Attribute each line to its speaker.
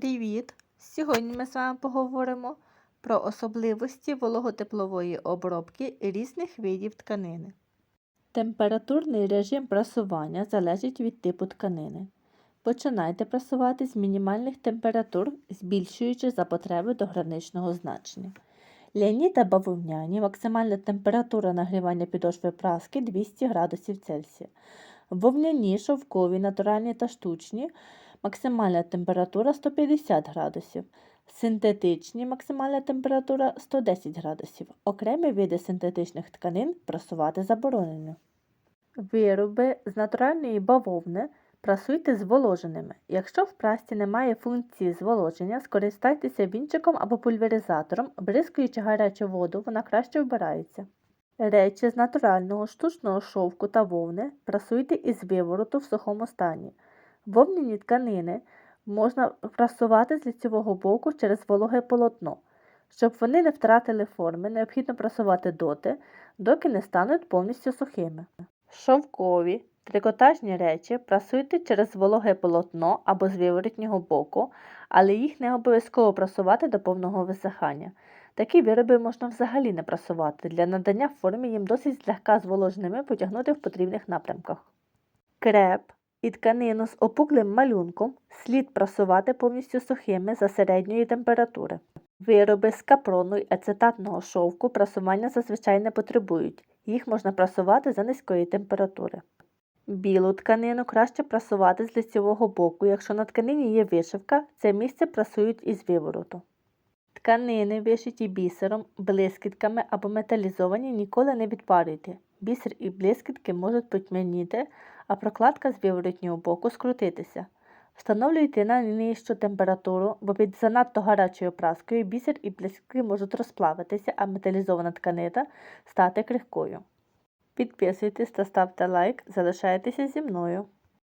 Speaker 1: Привіт! Сьогодні ми з вами поговоримо про особливості вологотеплової обробки різних видів тканини. Температурний режим прасування залежить від типу тканини. Починайте прасувати з мінімальних температур, збільшуючи за потреби до граничного значення. Ляні та бавовняні максимальна температура нагрівання підошви праски 200 градусів Цельсія. Вовняні, шовкові, натуральні та штучні максимальна температура 150 градусів. Синтетичні максимальна температура 110 градусів. Окремі види синтетичних тканин прасувати заборонено. Вироби з натуральної бавовни прасуйте зволоженими. Якщо в прасці немає функції зволоження, скористайтеся вінчиком або пульверизатором, бризкаючи гарячу воду, вона краще вбирається. Речі з натурального штучного шовку та вовни прасуйте із вивороту в сухому стані. Вовняні тканини можна прасувати з лицевого боку через вологе полотно. Щоб вони не втратили форми, необхідно прасувати доти, доки не стануть повністю сухими. Шовкові, трикотажні речі прасуйте через вологе полотно або з виворотнього боку, але їх не обов'язково прасувати до повного висихання. Такі вироби можна взагалі не прасувати. Для надання форми їм досить злегка зволоженими потягнути в потрібних напрямках. Креп і тканину з опуклим малюнком слід прасувати повністю сухими за середньої температури. Вироби з капрону й ацетатного шовку прасування зазвичай не потребують, їх можна прасувати за низької температури. Білу тканину краще прасувати з лицевого боку, якщо на тканині є вишивка, це місце прасують із вивороту. Тканини, вишиті бісером, блискітками або металізовані, ніколи не відпарюйте. Бісер і блискітки можуть потьмяніти, а прокладка з виворотнього боку скрутитися. Встановлюйте на нижчу температуру, бо під занадто гарячою праскою бісер і блискітки можуть розплавитися, а металізована тканина стати крихкою. Підписуйтесь та ставте лайк, залишайтеся зі мною.